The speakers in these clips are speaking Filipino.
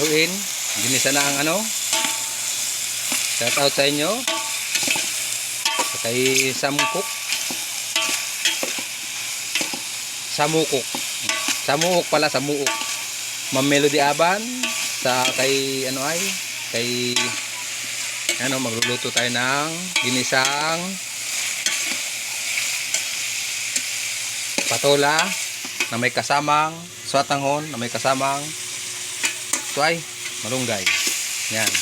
Haluin. Ginisa na ang ano. Shout out sa inyo. Kay Samcook. Samukok. Samuok pala, Samuok. Ma'am Melody Aban. Sa kay ano ay. Kay ano, magluluto tayo ng ginisang patola na may kasamang swatanghon na may kasamang tuay malunggay. Yan.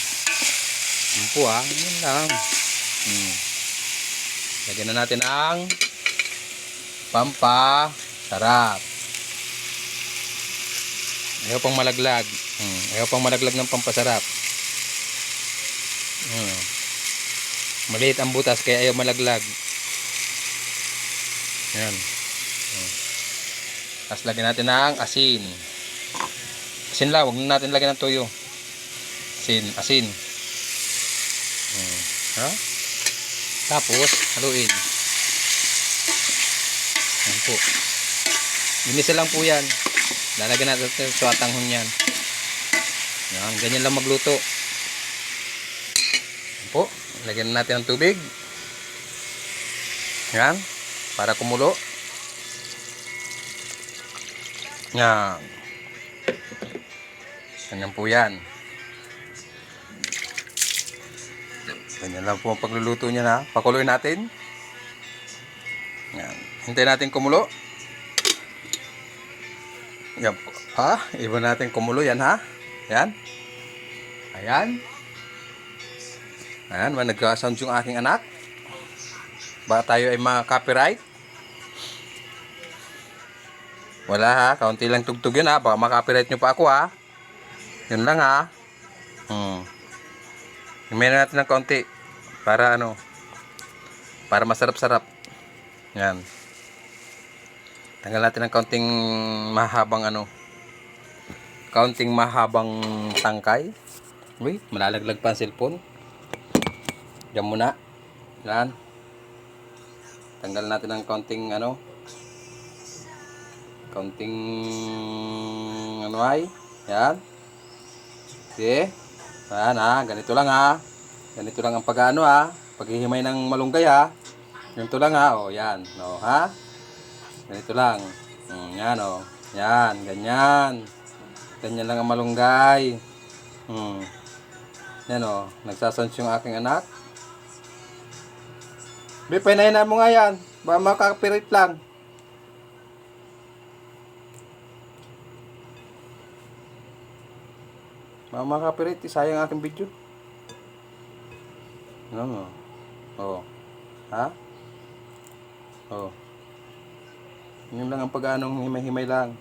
Yun po ah. Yun lang. Hmm. lagyan na natin ang pampa sarap ayaw pang malaglag. Hmm. ayaw pang malaglag ng pampasarap. Hmm. maliit ang butas kaya ayaw malaglag. Yan. Tapos lagyan natin ng asin. Huwag na natin lagyan ng toyo. Asin, asin. Hmm. Ha? Tapos, haluin. Yan po. Ginisa lang po yan. Lalagyan natin ito sa atanghon yan. Yan, ganyan lang magluto. Yan po. Lagyan natin ng tubig. Yan. Para kumulo. Yan. Ganyan po yan. Ganyan lang po ang pagluluto niya na. Pakuloy natin. Yan. Hintayin natin kumulo. Yan po. Ha? Iba natin kumulo yan ha. Yan. Ayan. Ayan. May nagka-sound yung aking anak. Baka tayo ay ma-copyright. Wala ha, kaunti lang tugtog yun ha. Baka makapiright nyo pa ako ha. Yun lang ha. Hmm. Himayin natin ng kaunti. Para ano. Para masarap-sarap. Yan. Tanggal natin ng kaunting mahabang ano. Kaunting mahabang tangkay. Uy, malalaglag pa ang cellphone. Diyan muna. Yan. Tanggal natin ng kaunting ano kaunting ano ay yan okay yan ha ganito lang ha ganito lang ang pag ano ha paghihimay ng malunggay ha ganito lang ha o yan no ha? Ganito lang. Mm, yan o yan ganyan. Ganyan lang ang malunggay. Hmm. yan o nagsasans yung aking anak. Be, painahin mo nga yan. Baka makapirit lang. Mga mga copyright, sayang aking video. Ano mo? Oo. Ha? Oo. Yun lang ang pag-anong himay-himay lang.